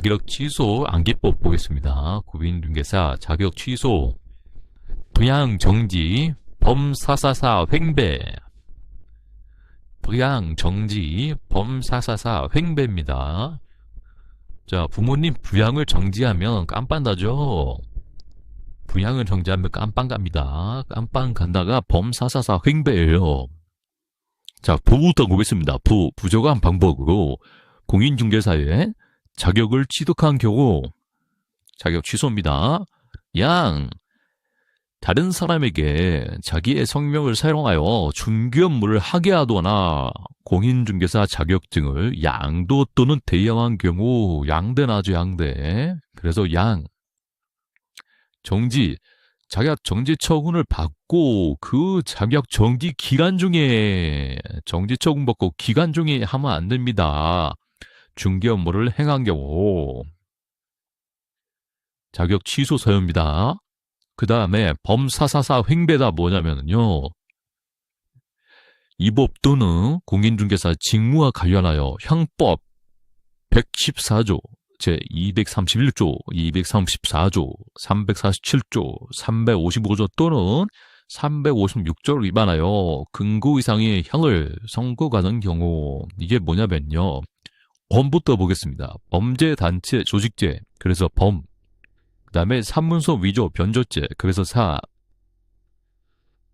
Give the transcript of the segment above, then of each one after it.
자격 취소 안기법 보겠습니다. 고인중개사 자격 취소 부양 정지 범사사사 횡배 부양 정지 범사사사 횡배입니다. 자 부모님 부양을 정지하면 깜빵다죠. 부양을 정지하면 깜빵 갑니다. 깜빵 간다가 범사사사 횡배예요. 자 부부터 보겠습니다. 부 부족한 방법으로 공인중개사의 자격을 취득한 경우 자격 취소입니다. 양 다른 사람에게 자기의 성명을 사용하여 중개 업무를 하게 하거나 공인중개사 자격증을 양도 또는 대여한 경우 양대나죠 양대 그래서 양 정지 자격 정지 처분을 받고 그 자격 정지 기간 중에 정지 처분 받고 기간 중에 하면 안 됩니다. 중개 업무를 행한 경우 자격 취소 사유입니다. 그 다음에 범사사사 횡배다 뭐냐면요. 이 법 또는 공인중개사 직무와 관련하여 형법 114조 제 231조, 234조, 347조, 355조 또는 356조를 위반하여 금고 이상의 형을 선고하는 경우 이게 뭐냐면요. 범부터 보겠습니다. 범죄 단체 조직죄 그래서 범. 그 다음에 사문서 위조 변조죄 그래서 사.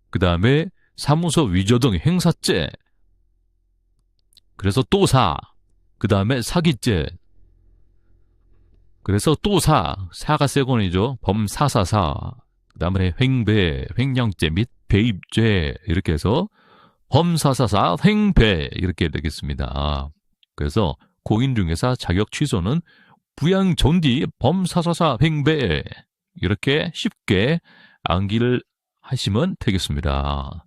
그 다음에 사무소 위조 등 행사죄 그래서 또 사. 그 다음에 사기죄 그래서 또 사. 사가 세 권이죠. 범사사사. 그 다음에 횡배, 횡령죄 및 배입죄 이렇게 해서 범사사사 횡배 이렇게 되겠습니다. 그래서 공인 중개사 자격 취소는 부양 전디 범사사사 횡배 이렇게 쉽게 암기를 하시면 되겠습니다.